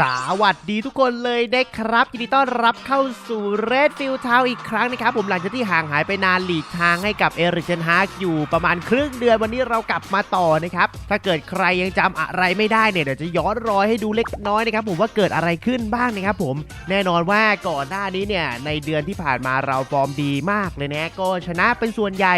สวัสดีทุกคนเลยนะครับยินดีต้อนรับเข้าสู่ Red f i e l d Town อีกครั้งนะครับ ผมหลังจากที่ห่างหายไปนานหลีกทางให้กับเอริกเชนฮากอยู่ประมาณครึ่งเดือนวันนี้เรากลับมาต่อนะครับ ถ้าเกิดใครยังจำอะไรไม่ได้เนี่ยเดี๋ยวจะย้อนรอยให้ดูเล็กน้อยนะครับผมว่าเกิดอะไรขึ้นบ้างนะครับผมแน่นอนว่าก่อนหน้านี้เนี่ยในเดือนที่ผ่านมาเราฟอร์มดีมากเลยนะก็ชนะเป็นส่วนใหญ่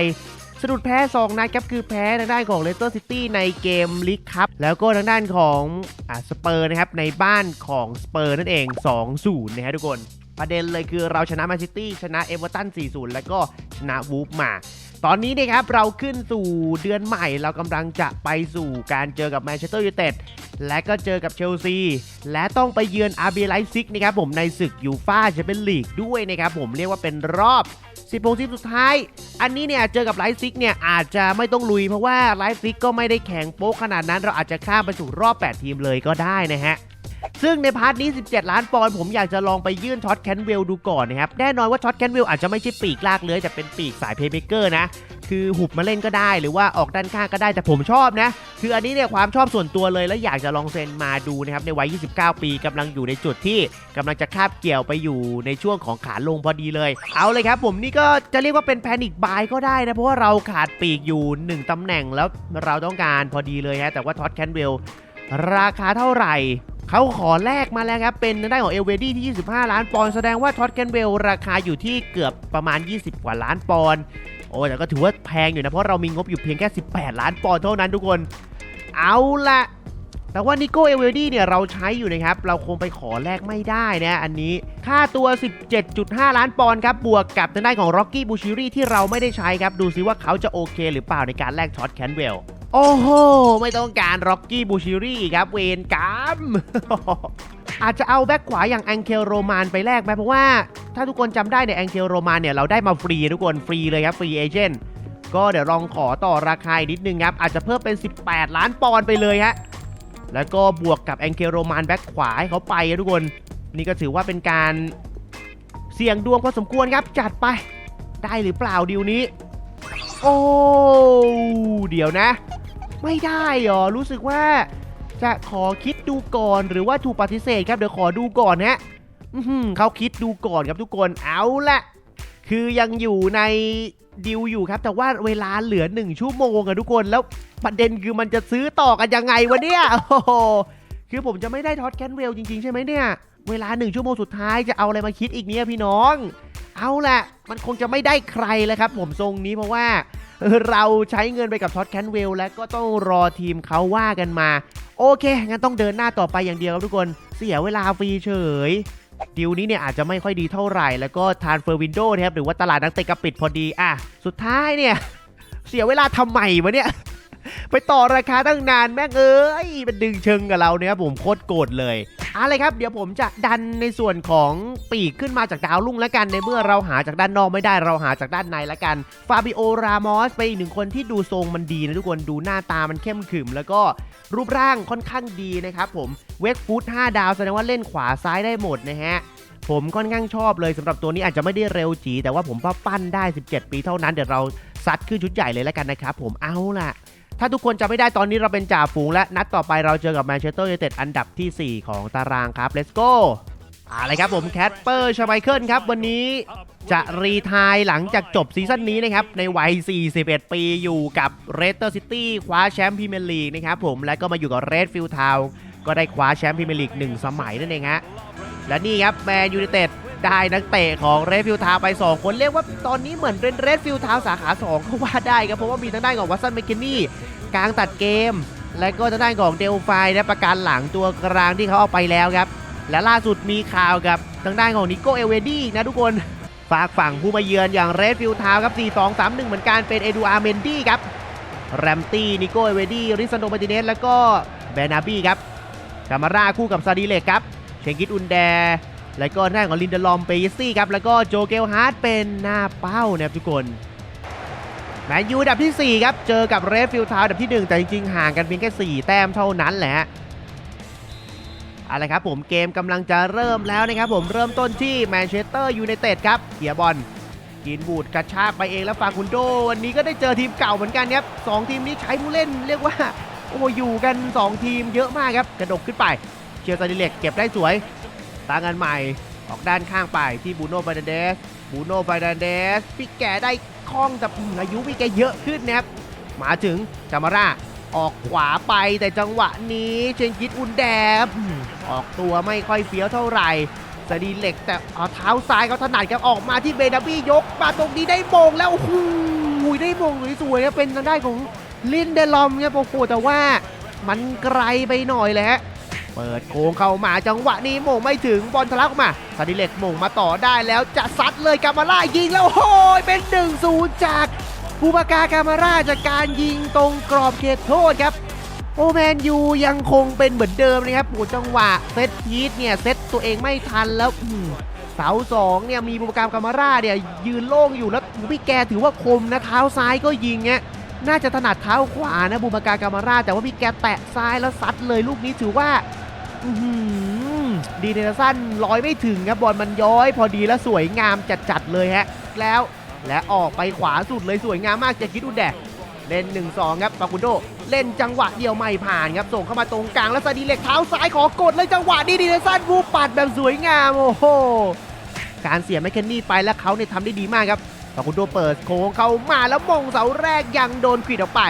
สะดุดแพ้ 2 นัดครับคือแพ้ทางด้านของเลสเตอร์ซิตี้ในเกมลีกคัพแล้วก็ทางด้านของอ่าสเปอร์นะครับ ในบ้านของสเปอร์นั่นเอง 2-0 นะฮะทุกคน ประเด็นเลยคือเราชนะแมนซิตี้ ชนะเอเวอร์ตัน 4-0 แล้วก็ชนะวูฟมาตอนนี้นะครับเราขึ้นสู่เดือนใหม่เรากำลังจะไปสู่การเจอกับแมนเชสเตอร์ยูไนเต็ดและก็เจอกับเชลซี และต้องไปเยือนอาร์บีไลซิกนะครับผมในศึกยูฟ่าแชมเปี้ยนลีกด้วยนะครับผมเรียกว่าเป็นรอบ 16ทีมสุดท้าย อันนี้เนี่ยเจอกับไลฟ์ซิกเนี่ยอาจจะไม่ต้องลุยเพราะว่าไลฟ์ซิกก็ไม่ได้แข่งโป๊กขนาดนั้น เราอาจจะข้ามไปสู่รอบ 8 ทีมเลยก็ได้นะฮะซึ่งในพาร์ทนี้ 17 ล้านปอนด์ผมอยากจะลองไปยื่นช็อตแคนเวลดูก่อนนะครับ แน่นอนว่าช็อตแคนเวลอาจจะไม่ใช่ปีกลากเลื้อยแต่เป็นปีกสายเพย์เมเกอร์นะ คือหุบมาเล่นก็ได้ หรือว่าออกด้านข้างก็ได้แต่ผมชอบนะ คืออันนี้เนี่ยความชอบส่วนตัวเลยแล้วอยากจะลองเซ็นมาดูนะครับในวัย 29 ปีกำลังอยู่ในจุดที่กำลังจะคาบเกี่ยวไปอยู่ในช่วงของขาลงพอดีเลย เอาเลยครับผมนี่ก็จะเรียกว่าเป็นแพนิคบายก็ได้นะ เพราะว่าเราขาดปีกอยู่ 1ตำแหน่งแล้วเราต้องการพอดีเลยฮะแต่ว่าท็อตแคนเวลราคาเท่าไหร่เขาขอแลกมาแล้วครับ เป็นทางด้ของเอลเวดี้ที่ 25 ล้านปอนด์แสดงว่าท็อตแคนเวลราคาอยู่ที่เกือบประมาณ 20 กว่าล้านปอนด์ โอ้แต่ก็ถือว่าแพงอยู่นะ เพราะเรามีงบอยู่เพียงแค่ 18 ล้านปอนด์เท่านั้นทุกคน เอาละแต่ว่านิโก้เอเวดี้เนี่ยเราใช้อยู่นะครับ เราคงไปขอแลกไม่ได้นะอันนี้ค่าตัว 17.5 ล้านปอนด์ครับ บวกกับทางด้านของร็อกกี้บูชิรี่ที่เราไม่ได้ใช้ครับ ดูซิว่าเขาจะโอเคหรือเปล่าในการแลกช็อตแคนเวลโอ้โห ไม่ต้องการร็อกกี้บูชิรี่ครับ เวนกรรม อาจจะเอาแบ็คขวาอย่างแองเคลโรมานไปแลกไหมเพราะว่าถ้าทุกคนจำได้เนี่ยแองเคลโรมานเนี่ยเราได้มาฟรีทุกคนฟรีเลยครับฟรีเอเจนต์ก็เดี๋ยวลองขอต่อราคาอีกนิดนึงครับอาจจะเพิ่มเป็น 18 ล้านปอนด์ไปเลยฮะแล้วก็บวกกับแองเคลโรมานแบ็คขวาให้เขาไปนะทุกคน นี่ก็ถือว่าเป็นการเสี่ยงดวงพอสมควรครับจัดไป ได้หรือเปล่าดีลนี้ โอ้เดี๋ยวนะ ไม่ได้หรอรู้สึกว่า จะขอคิดดูก่อนหรือว่าถูกปฏิเสธครับเดี๋ยวขอดูก่อนฮะอื้อหือเขาคิดดูก่อนครับทุกคนเอาละคือยังอยู่ในดิวอยู่ครับ แต่ว่าเวลาเหลือ1ชั่วโมงอะทุกคนแล้วประเด็นคือมันจะซื้อต่อกันยังไงวะเนี่ยโอ้โหคือผมจะไม่ได้ท็อตแคนเวลจริงๆ ใช่ไหมเนี่ย เวลา1ชั่วโมงสุดท้ายจะเอาอะไรมาคิดอีกเนี่ยพี่น้อง เอาละมันคงจะไม่ได้ใครแล้วครับ ผมทรงนี้เพราะว่าเราใช้เงินไปกับท็อตแคนเวลและก็ต้องรอทีมเขาว่ากันมา โอเค งั้นต้องเดินหน้าต่อไปอย่างเดียวครับทุกคน เสียเวลาฟรีเฉยดิวนี้เนี่ยอาจจะไม่ค่อยดีเท่าไหร่ แล้วก็ทานเฟอร์วินโดนะครับหรือว่าตลาดนักเตะกระปิดพอดีอะสุดท้ายเนี่ย เสียเวลาทำไมวะเนี่ย ไปต่อราคาตั้งนานแม่งเอ้ยมันดึงเชิงกับเราเนี่ยครับผมโคตรโกรธเลย อะไรครับเดี๋ยวผมจะดันในส่วนของปีกขึ้นมาจากดาวรุ่งแล้วกันในเมื่อเราหาจากด้านนอกไม่ได้เราหาจากด้านในแล้วกันฟาบิโอรามอสเป็นอีกหนึ่งคนที่ดูทรงมันดีนะทุกคนดูหน้าตามันเข้มขึมแล้วก็รูปร่างค่อนข้างดีนะครับผมเวกฟูด5ดาวแสดงว่าเล่นขวาซ้ายได้หมดนะฮะผมค่อนข้างชอบเลยสำหรับตัวนี้อาจจะไม่ได้เร็วจีแต่ว่าผมว่าปั้นได้ 17 ปีเท่านั้นเดี๋ยวเราซัดขึ้นชุดใหญ่เลยแล้วกันนะครับผมเอาล่ะ ถ้าทุกคนจะไม่ได้ตอนนี้เราเป็นจ่าฝูงและนัดต่อไปเราเจอกับแมนเชสเตอร์ยูไนเต็ดอันดับทีสี่ 4 ของตารางครับ let's go อะไรครับผมแคทเปอร์ชไมเคิลครับวันนี้จะรีทายหลังจากจบซีซั่นนี้นะครับ ในวัย 41 ปีอยู่กับเรสเตอร์ซิตี้คว้าแชมป์พรีเมียร์ลีกนะครับผมและก็มาอยู่กับเรดฟิลด์ทาวก็ได้คว้าแชมป์พรีเมียร์ลีกหนึ่งสมัยนั่นเองฮะและนี่ครับแมนยูไนเต็ด ได้นักเตะของเรดฟิลทาวไป 2 คนเรียกว่าตอนนี้เหมือนเป็นเรดฟิลทาวสาขา2ก็ว่าได้ครับเพราะว่ามีทางด้านของวัตสันเมคินนี่กลางตัดเกม และก็ทางด้านของเดลไฟและประกันหลังตัวกลางที่เขาเอาไปแล้วครับ และล่าสุดมีข่าวกับทางด้านของนิโกเอเวดี้นะทุกคนฝากฝั่งผู้มาเยือนอย่างเรดฟิลทาวครับ 4-2-3-1 เหมือนกันเป็นเอดูอาร์เมนดี้ครับ แรมตี้นิโกเอเวดี้ริซันโดมาติเนสแล้วก็แบนาบี้ครับกามาร่าคู่กับซาดิเล็กครับเชงกิตอุนแด แล้วก็หน้าของลินเดลอมเปยซี่ครับ แล้วก็โจเกลฮาร์ดเป็นหน้าเป้านะครับทุกคนแมนยูอันดับทีสี่4 ครับ เจอกับเรดฟิลทาวอันดับที่ 1 แต่จริงๆ ห่างกันเพียงแค่ 4 แต้มเท่านั้นแหละอะไรครับผมเกมกำลังจะเริ่มแล้วนะครับผมเริ่มต้นที่แมนเชสเตอร์ยูไนเต็ดครับเกียบอลกินบูดกระชากไปเองแล้วฟาคุนโด วันนี้ก็ได้เจอทีมเก่าเหมือนกันครับสองทีมนี้ใช้ผู้เล่นเรียกว่าโอ้อยู่กัน 2 ทีมเยอะมากครับ กระดกขึ้นไปเชียร์ซาดิเล็กเก็บได้สวย ตั้งกันใหม่ ออกด้านข้างไปที่บูโน่ไฟดันเดสบูโน่ไฟดันเดสพี่แกได้คล่องแต่อืมอายุพี่แกเยอะขึ้นนะครับมาถึงจามาร่าออกขวาไปแต่จังหวะนี้เชนกิดอุนแดบออกตัวไม่ค่อยเฟี้ยวเท่าไหร่ซาดิเหล็กแต่เอาเท้าซ้ายเขาถนัดครับออกมาที่เบนาบี้ยกมาตรงนี้ได้มงแล้วโอ้โหได้มงสวยๆครับเป็นทางด้านของลินเดลอมครับโอ้โหแต่ว่ามันไกลไปหน่อยเละ เปิดโค้งเข้ามาจังหวะนี้โมงไม่ถึงบอลทะลักออกมาซาดิเล็กโมงมาต่อได้แล้วจะซัดเลยกามาร่ายิงแล้วโอ้ยเป็น1นศูนย์จากบูบากากามาร่าจากการยิงตรงกรอบเขตโทษครับโอแมนยูยังคงเป็นเหมือนเดิมนะครับโอ้จังหวะเซตพีทเนี่ยเซตตัวเองไม่ทันแล้วเสาสองเนี่ยมีบูบากากามาร่าเนี่ยยืนโล่งอยู่แล้วพี่แกถือว่าคมนะเท้าซ้ายก็ยิงเนี่ยน่าจะถนัดเท้าขวานะบูบากากามาร่าแต่ว่าพี่แกแตะซ้ายแล้วซัดเลยลูกนี้ถือว่า ดีเนสันร้อยไม่ถึงครับบอลมันย้อย พอดีและสวยงามจัดๆเลยฮะ แล้วและออกไปขวาสุดเลยสวยงามมากจากคิดอุนแดกเล่น 1-2 ครับปากุโด เล่นจังหวะเดียวไม่ผ่านครับ ส่งเข้ามาตรงกลางแล้วซาดีเล็กเท้าซ้ายขอกดเลยจังหวะนี้ดีเนลสันวูปัดแบบสวยงามโอ้โหการเสียแมคเคนนี่ไปแล้วเขาเนี่ยทำได้ดีมากครับปากุโดเปิดโค้งเข้ามาแล้วมงเสาแรกยังโดนขวิดออกไป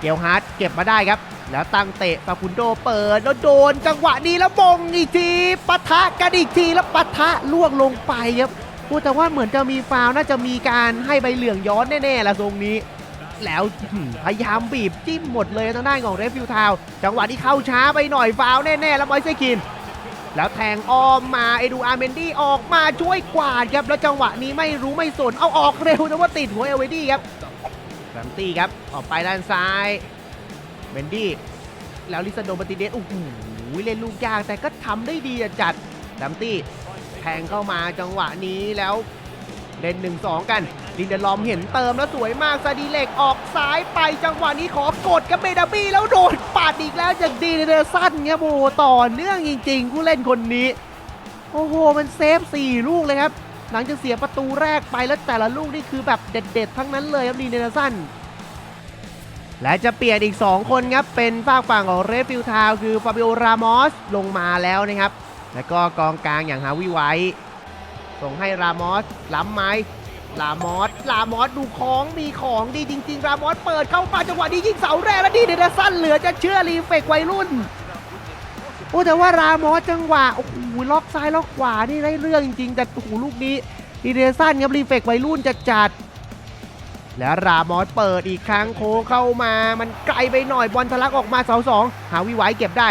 เกลฮาร์ดเก็บมาได้ครับ แล้วตั้งเตะฟาคุนโดเปิดแล้วโดนจังหวะนี้แล้วมงอีกทีปะทะกันอีกทีแล้วปะทะล่วงลงไปครับโอ้แต่ว่าเหมือนจะมีฟาวน่าจะมีการให้ใบเหลืองย้อนแน่ๆละทรงนี้ แล้วพยายามบีบจิ้มหมดเลยทางด้านของเรฟฟิวทาวจังหวะที่เข้าช้าไปหน่อยฟาวแน่ๆแล้วมอยเซคินแล้วแทงอ้อมมาเอดูอาร์เมนดี้ออกมาช่วยกวาดครับแล้วจังหวะนี้ไม่รู้ไม่สนเอาออกเร็วแต่ว่าติดหัวเอเวดี้ครับแรมตี้ครับออกไปด้านซ้าย เมนดี้แล้วลิซาโดมาติเดสโอ้โหเล่นลูกยากแต่ก็ทำได้ดีจัดดัมตี้แทงเข้ามาจังหวะนี้แล้วเล่น1-2 กันลินเดลอมเห็นเติมแล้วสวยมากซาดีเล็กออกซ้ายไปจังหวะนี้ขอกดกับเบดาบี้แล้วโดนปาดอีกแล้วจากดีเดอร์สันครับโอ้โหต่อเนื่องจริง ๆ ผู้เล่นคนนี้ โอ้โห มันเซฟ 4 ลูกเลยครับ หลังจากเสียประตูแรกไปแล้วแต่ละลูกนี่คือแบบเด็ด ๆ ทั้งนั้นเลยครับดีเดอร์สัน และจะเปลี่ยนอีก 2 คนครับ เป็นฝากฝั่งของเรดฟิลทาวคือฟาบิโอรามอสลงมาแล้วนะครับ แล้วก็กองกลางอย่างฮาวิไวส่งให้รามอสล้ำไหมรามอสรามอสดูของมีของดีจริง ๆ รามอสเปิดเข้ามาจังหวะนี้ยิงเสาแรกแล้วดีเดนสั้นเหลือจะเชื่อรีเฟกวัยรุ่นโอ้แต่ว่ารามอสจังหวะโอ้โหล็อกซ้ายล็อกขวานี่ได้เรื่องจริงๆแต่โอ้โหลูกนี้ดีเดนสั้นครับรีเฟกวัยรุ่นจัดจัด แล้วรามอสเปิดอีกครั้งโค้งเข้ามา มันไกลไปหน่อยบอลทะลักออกมาเสาสองหาวิไว้เก็บได้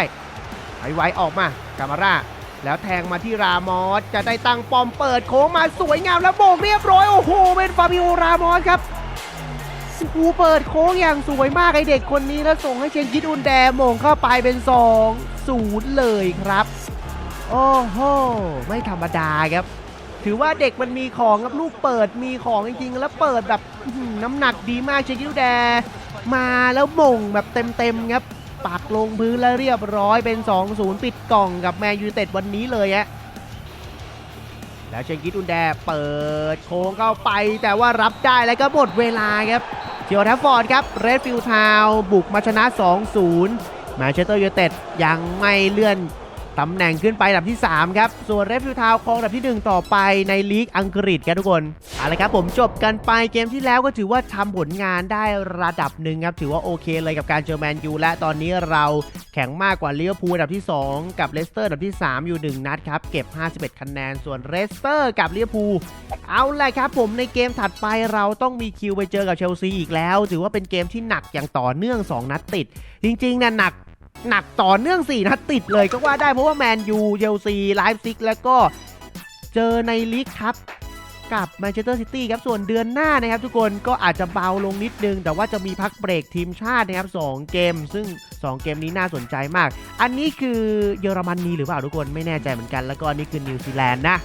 หาวิไว้ออกมากามาร่าแล้วแทงมาที่รามอสจะได้ตั้งปอมเปิดโค้งมาสวยงามแล้วโบกเรียบร้อย โอ้โหเป็นฟาบิโอรามอสครับโอ้โหเปิดโค้งอย่างสวยมากไอเด็กคนนี้แล้วส่งให้เชนคิดอุนแดมงเข้าไปเป็น2 0เลยครับ โอ้โหไม่ธรรมดาครับ ถือว่าเด็กมันมีของครับลูกเปิดมีของจริงๆ แล้วเปิดแบบน้ำหนักดีมากเชคิดอุนแด มาแล้วม่งแบบเต็มๆครับปักลงพื้นแล้วเรียบร้อยเป็น 2-0 ปิดกล่องกับแมนยูเต็ดวันนี้เลยฮะแล้วเชนกิดอุนแดเปิดโค้งเข้าไปแต่ว่ารับได้แล้วก็หมดเวลาครับเทียวแทฟฟอร์ดครับเรดฟิลทาวบุกมาชนะ 2-0แมนเชสเตอร์ยูไนเต็ดยังไม่เลื่อน ตำแหน่งขึ้นไปอันดับที่ 3 ครับ ส่วนเรดฟิลทาวครองอันดับที่ 1 ต่อไปในลีกอังกฤษครับทุกคนเอาละครับผมจบกันไปเกมที่แล้วก็ถือว่าทำผลงานได้ระดับหนึ่งครับ ถือว่าโอเคเลยกับการเจอแมนยูและตอนนี้เราแข่งมากกว่าลิเวอร์พูลอันดับที่ 2 กับเลสเตอร์อันดับที่ 3 อยู่ 1 นัดครับ เก็บ 51 คะแนน ส่วนเลสเตอร์กับลิเวอร์พูลเอาลยครับผมในเกมถัดไปเราต้องมีคิวไปเจอกับเชลซีอีกแล้ว ถือว่าเป็นเกมที่หนักอย่างต่อเนื่อง 2 นัดติด จริงๆนี่ยหนัก หนักต่อเนื่อง 4 นัดติดเลยก็ว่าได้เพราะว่าแมนยูเชลซีไลฟ์ซิกแล้วก็เจอในลีกครับกับแมนเชสเตอร์ซิตี้ครับส่วนเดือนหน้านะครับ ทุกคนก็อาจจะเบาลงนิดนึง แต่ว่าจะมีพักเบรกทีมชาตินะครับ 2 เกม ซึ่ง 2 เกมนี้น่าสนใจมาก อันนี้คือเยอรมนีหรือเปล่าทุกคนไม่แน่ใจเหมือนกัน แล้วก็อันนี้คือนิวซีแลนด์นะ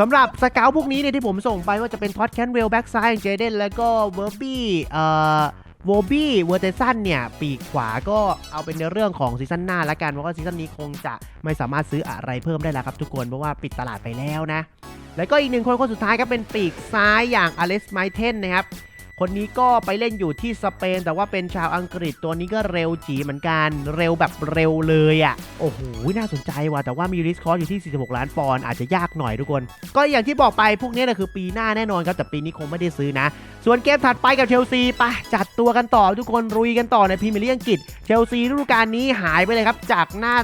สำหรับสเกลพวกนี้เนี่ยที่ผมส่งไปว่าจะเป็นท็อตแคนเวลแบ็กซ้ายเจเดนแล้วก็เวอร์บี้เอ่อ โวบี้เวอร์เตซันเนี่ย ปีกขวาก็เอาเป็นในเรื่องของซีซั่นหน้าละกัน เพราะว่าซีซั่นนี้คงจะไม่สามารถซื้ออะไรเพิ่มได้แล้วครับทุกคน เพราะว่าปิดตลาดไปแล้วนะ แล้วก็อีกหนึ่งคนคนสุดท้ายครับเป็นปีกซ้ายอย่างอเล็กซ์ไมเทนนะครับ คนนี้ก็ไปเล่นอยู่ที่สเปน แต่ว่าเป็นชาวอังกฤษตัวนี้ก็เร็วจีเหมือนกันเร็วแบบเร็วเลยอะ่ะโอ้โหน่าสนใจว่ะแต่ว่ามีริสคอร์อยู่ที่ 46 ล้านปอนด์อาจจะยากหน่อยทุกคน ก็อย่างที่บอกไปพวกนี้นะคือปีหน้าแน่นอนครับแต่ปีนี้คงไม่ได้ซื้อนะ ส่วนเกมถัดไปกับเชลซีไปจัดตัวกันต่อทุกคนรุยกันต่อในพรีเมียร์ลีกอังกฤษเชลซีฤดูกาลนี้หายไปเลยครับจากหน้า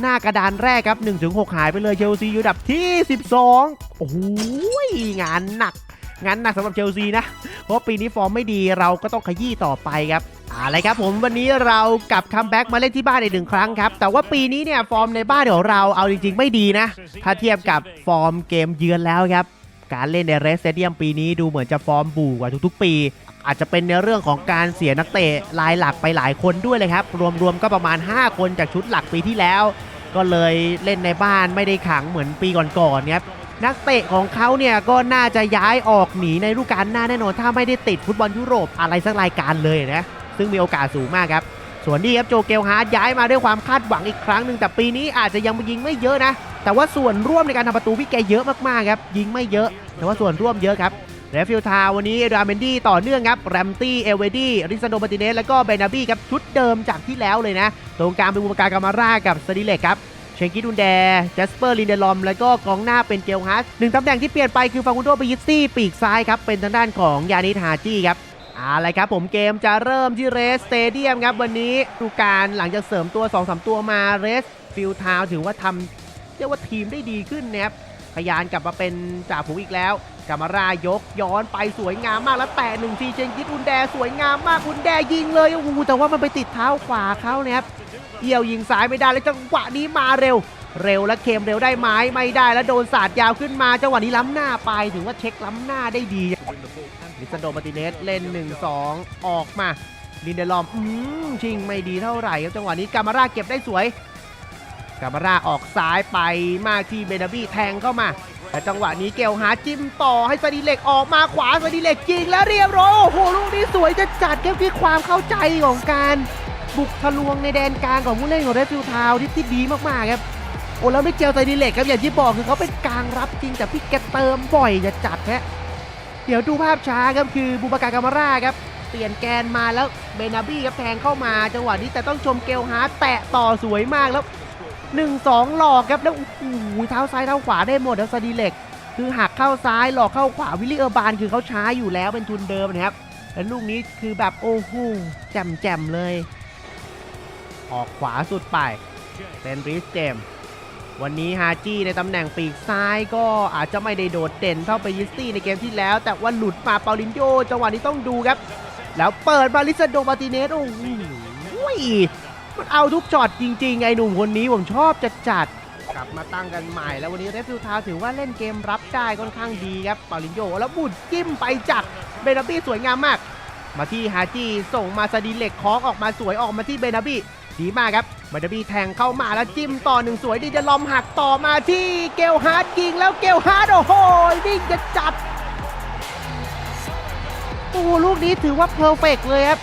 หน้ากระดานแรกครับ1-6ถึง6หายไปเลยเชลซีอยู่ดับที่ 12 โอ้โหงานหนัก งานนักสำหรับเชลซีนะ เพราะปีนี้ฟอร์มไม่ดีเราก็ต้องขยี้ต่อไปครับอาละครับผมวันนี้เรากลับคัมแบ็กมาเล่นที่บ้านอีกหนึ่งครั้งครับ แต่ว่าปีนี้เนี่ยฟอร์มในบ้านของเราเอาจริง ๆ ไม่ดีนะ ถ้าเทียบกับฟอร์มเกมเยือนแล้วครับ การเล่นในเรสเตเดียมปีนี้ดูเหมือนจะฟอร์มบู่กว่าทุกๆ ปี อาจจะเป็นในเรื่องของการเสียนักเตะรายหลักไปหลายคนด้วยเลยครับ รวมๆก็ประมาณ 5 คนจากชุดหลักปีที่แล้ว ก็เลยเล่นในบ้านไม่ได้ขังเหมือนปีก่อนๆครับ นักเตะของเขาเนี่ยก็น่าจะย้ายออกหนีในฤดูกาลหน้าแน่นอนถ้าไม่ได้ติดฟุตบอลยุโรปอะไรสักรายการเลยนะซึ่งมีโอกาสสูงมากครับ ส่วนนี้ครับโจเกลฮาร์ดย้ายมาด้วยความคาดหวังอีกครั้งหนึ่งแต่ปีนี้อาจจะยังยิงไม่เยอะนะ แต่ว่าส่วนร่วมในการทำประตูพี่แกเยอะมากๆครับยิงไม่เยอะ แต่ว่าส่วนร่วมเยอะครับเรฟิลทาวันนี้ราเมนดี้ต่อเนื่องครับแรมตี้เอเวดี้ริซานโดมาติเนสแล้วก็เบนาบี้ครับชุดเดิมจากที่แล้วเลยนะ ตรงกลางเป็นบูมการกามาร่ากับสติเล็กครับ ชงกิดุนแดแจสเปอร์ลินเดลอม แล้วก็กองหน้าเป็นเกลฮัสหนึ่งตำแหน่งที่เปลี่ยนไปคือฟากุนโดไปยิสซี่ปีกซ้ายครับ เป็นทางด้านของยานิทาจี้ครับอาละครับผมเกมจะเริ่มที่เรสสเตเดียมครับวันนี้ดูการหลังจากเสริมตัว 2-3 ตัวมาเรสฟิลทาวถือว่าทำเรียกว่าทีมได้ดีขึ้นนะครับพยานกลับมาเป็นจ่าฝูงอีกแล้วกามารายกย้อนไปสวยงามมากแล้วแตะหนึ่งทีเชงกิดอุนแดสวยงามมากอุนแดยิงเลยโอ้โหแต่ว่ามันไปติดเท้าขวาเขานะครับ เอี่ยวยิงซ้ายไม่ได้แล้วจังหวะนี้มาเร็ว เร็วและเค็มเร็วได้ไหมไม่ได้แล้วโดนสาดยาวขึ้นมาจังหวะนี้ล้ำหน้าไปถือว่าเช็คล้ำหน้าได้ดีลิซันโดมาติเนสเล่น 1-2 ออกมาลินเดลอมอืมชิงไม่ดีเท่าไหร่ครับจังหวะนี้กามาร่าเก็บได้สวยกามาร่าออกซ้ายไปมากที่เบนาบี้แทงเข้ามาแต่จังหวะนี้เกลหาจิ้มต่อให้สดีเล็กออกมาขวาสดีเล็กยิงแล้วเรียบร้อยโอ้โหลูกนี้สวยจะจัดครับที่ความเข้าใจของการ บุกทะลวงในแดนกลางของผู้เล่นของเรดฟิลทาวที่ที่ดีมากๆครับโอ้แล้วไม่เจลไซดีเล็กครับอย่างที่บอกคือเขาเป็นกลางรับจริงแต่พี่แกเติมบ่อยจะจัดฮะเดี๋ยวดูภาพช้าครับคือบูบาการกามาร่าครับเปลี่ยนแกนมาแล้วเบนาบี้ครับแทงเข้ามาจังหวะนี้แต่ต้องชมเกลฮาร์ดแตะต่อสวยมากแล้ว 1-2 หลอกครับแล้วโอ้โหเท้าซ้ายเท้าขวาได้หมดแล้วซาดีเล็ก คือหักเข้าซ้ายหลอกเข้าขวาวิลลี่เออร์บานคือเขาช้าอยู่แล้วเป็นทุนเดิมนะครับแล้วลูกนี้คือแบบโอ้โหแจ่มๆเลย ออกขวาสุดไปเป็นริสเจม วันนี้ฮาจี้ในตำแหน่งปีกซ้ายก็อาจจะไม่ได้โดดเด่นเท่าไปยิสตี้ในเกมที่แล้ว แต่ว่าหลุดมาเปาลินโยจังหวะนี้ต้องดูครับ แล้วเปิดมาลิซาโดมาติเนสโอ้โหมันเอาทุกช็อตจริงๆ ไอ้หนุ่มคนนี้ผมชอบจัดจัดกลับมาตั้งกันใหม่แล้ววันนี้เรฟิลทาวถือว่าเล่นเกมรับได้ค่อนข้างดีครับเปาลินโยแล้วบุดจิ้มไปจากเบนาบี้สวยงามมาก มาที่ฮาจีส่งมาสดีเล็กคล้องออกมาสวยออกมาที่เบนาบี้ ดีมากครับเบนบี้แทงเข้ามาแล้วจิ้มต่อหนึ่งสวยดีจะลอมหักต่อมาที่เกลฮาร์ดยิงแล้วเกลฮาร์ดโอ้โหนี่จะจัดโอ้ลูกนี้ถือว่าเพอร์เฟกเลยครับ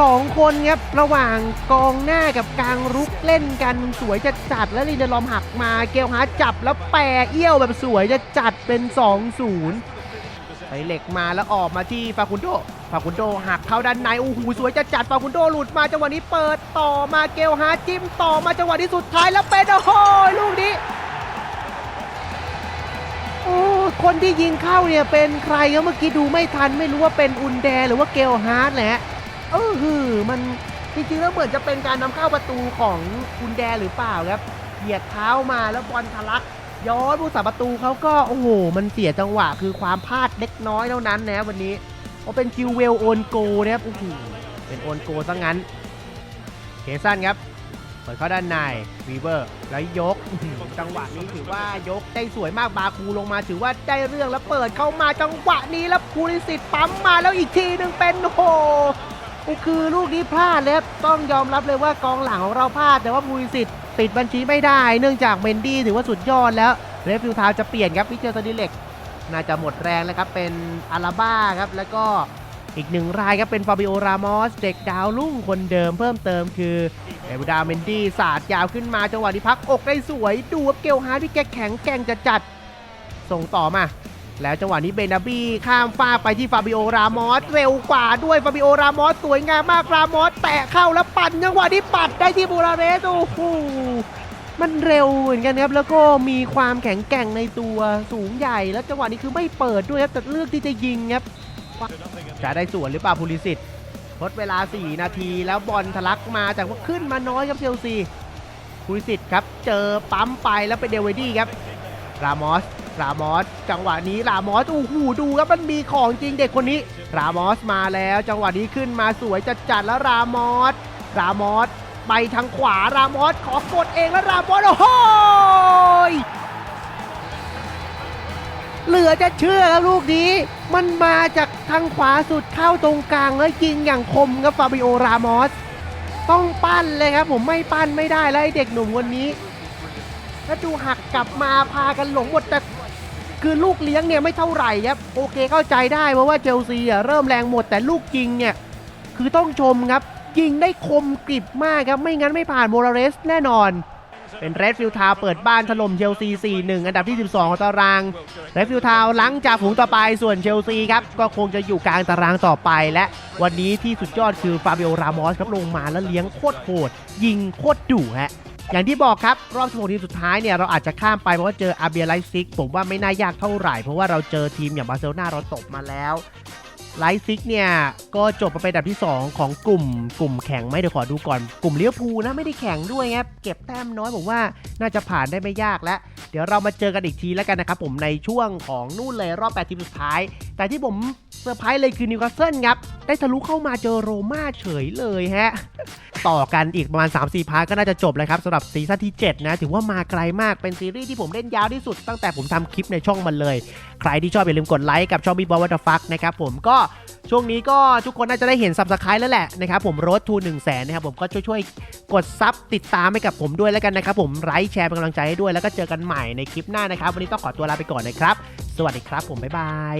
สองคนครับระหว่างกองหน้ากับกลางรุกเล่นกันสวยจะจัดแล้วลินเดลอมหักมาเกลฮาร์ดจับแล้วแปรเอี้ยวแบบสวยจะจัดเป็น 2-0ใส่เหล็กมาแล้วออกมาที่ฟาคุนโด ฟาคุนโดหักเข้าด้านในโอ้โหสวยจะจัดฟาคุนโดหลุดมาจังหวะนี้เปิดต่อมาเกลฮาร์ดจิ้มต่อมาจังหวะที่สุดท้ายแล้วเป็นโอ้โหลูกนี้โอ้คนที่ยิงเข้าเนี่ยเป็นใครเมื่อกี้ดูไม่ทันไม่รู้ว่าเป็นอุนแดหรือว่าเกลฮาร์ดแหละเออหือมันจริงๆแล้วเหมือนจะเป็นการนำเข้าประตูของอุนแดหรือเปล่าครับเหยียดเท้ามาแล้วบอลทะลักย้อนผู้สาประตูเขาก็โอ้โหมันเสียจังหวะคือความพลาดเล็กน้อยเท่านั้นนะวันนี้ เพราะเป็นคิวเวลโอนโกนะครับโอ้โหเป็นโอนโกซะงั้นเคสันครับเปิดเข้าด้านในวีเวอร์แล้วยก จังหวะนี้ถือว่ายกได้สวยมากบาคูลงมาถือว่าได้เรื่องแล้วเปิดเข้ามาจังหวะนี้แล้วภูริสิทธิ์ปั๊มมาแล้วอีกทีหนึ่งเป็นโอ้โหคือลูกนี้พลาดเลยครับต้องยอมรับเลยว่ากองหลังของเราพลาด แต่ว่าภูริสิทธิ์ติดบัญชีไม่ได้ เนื่องจากเมนดี้ถือว่าสุดยอดแล้วเรฟฟิลทาวจะเปลี่ยนครับวิเจอร์สดิเล็ก น่าจะหมดแรงแล้วครับ เป็นอาราบ้าครับ แล้วก็อีกหนึ่งรายครับ เป็นฟาบิโอ รามอส เด็กดาวรุ่งคนเดิมเพิ่มเติมคือเอบูดาเมนดี้สาดยาวขึ้นมาจังหวะที่พักอกได้สวย ดูว่าเกลฮาร์ดที่แกแข็งแกร่งจะจัด ส่งต่อมา แล้วจังหวะนี้เบนาบี้ข้ามฟากไปที่ฟาบิโอ รามอส เร็วกว่าด้วยฟาบิโอ รามอส สวยงามมาก รามอส แตะเข้าแล้วปั่นจังหวะนี้ปัดได้ที่บูราเรสโอ้โห มันเร็วเหมือนกันครับแล้วก็มีความแข็งแกร่งในตัวสูงใหญ่ แล้วจังหวะนี้คือไม่เปิดด้วยครับแต่เลือกที่จะยิงครับจะได้ส่วนหรือเปล่าพูลิสิตทดเวลา 4 นาที แล้วบอลทะลักมาจากว่าขึ้นมาน้อยครับเชลซีพูลิสิตครับ เจอปั๊มไปแล้วเป็นเดวิดี้ครับรามอสรามอสจังหวะนี้รามอสโอ้โหดูครับมันมีของจริงเด็กคนนี้รามอสมาแล้ว จังหวะนี้ขึ้นมาสวยจัดจัดๆแล้วรามอสรามอส ไปทางขวารามอสขอกดเองแล้วรามอสโอ้โหยเหลือจะเชื่อครับลูกนี้ มันมาจากทางขวาสุดเข้าตรงกลางแล้วยิงอย่างคมครับฟาบิโอรามอสต้องปั้นเลยครับผมไม่ปั้นไม่ได้แล้วไอเด็กหนุ่มคนนี้แล้วดูหักกลับมาพากันหลงหมดแต่คือลูกเลี้ยงเนี่ยไม่เท่าไหร่ครับโอเคเข้าใจได้เพราะว่าเชลซีอะเริ่มแรงหมดแต่ลูกยิงเนี่ยคือต้องชมครับ ยิงได้คมกริบมากครับ ไม่งั้นไม่ผ่านโมราเรสแน่นอน เป็นเรดฟิลทาวเปิดบ้านถล่มเชลซี 4-1 อันดับที่ 12 ของตาราง เรดฟิลทาวหลังจากฝูงต่อไปส่วนเชลซีครับ ก็คงจะอยู่กลางตารางต่อไปและวันนี้ที่สุดยอดคือฟาเบโอรามอสครับลงมาแล้วเลี้ยงโคตรโหดยิงโคตรดุฮะอย่างที่บอกครับ รอบ 16 ทีมสุดท้ายเนี่ยเราอาจจะข้ามไปเพราะว่าเจออาเบียไลซิก ผมว่าไม่น่ายากเท่าไหร่ เพราะว่าเราเจอทีมอย่างบาร์เซโลนาเราตบมาแล้ว ไลซิกเนี่ย ก็จบไปเป็นอันดับที่ 2 ของกลุ่มกลุ่มแข่งไหม่เดี๋ยวขอดูก่อน กลุ่มเลี้ยวภูนะไม่ได้แข่งด้วยครับเก็บแต้มน้อยผมว่าน่าจะผ่านได้ไม่ยากแล้วเดี๋ยวเรามาเจอกันอีกทีแล้วกันนะครับผมในช่วงของนู่นเลยรอบ8ทีมสุดท้ายแต่ที่ผมเซอร์ไพรส์เลยคือนิวคาสเซิลครับ ได้ทะลุเข้ามาเจอโรม่าเฉยเลยฮะ ต่อกันอีกประมาณ 3-4 พาร์ทก็น่าจะจบเลยครับสำหรับซีซั่นที่ 7 นะ ถือว่ามาไกลมากเป็นซีรีส์ที่ผมเล่นยาวที่สุดตั้งแต่ผมทำคลิปในช่องมันเลย ใครที่ชอบอย่าลืมกดไลค์กับช่องบีบอลวัตฟักนะครับผมก็ช่วงนี้ก็ทุกคนน่าจะได้เห็นซับสไครต์แล้วแหละนะครับผมรดทู1 0 0 0 0แสนนะครับผมก็ช่วยๆกดซับติดตามให้กับผมด้วยแล้วกันนะครับผมไลค์แชร์เป็นกำลังใจให้ด้วยแล้วก็เจอกันใหม่ในคลิปหน้านะครับ วันนี้ต้องขอตัวลาไปก่อนนะครับ สวัสดีครับ ผมบ๊ายบาย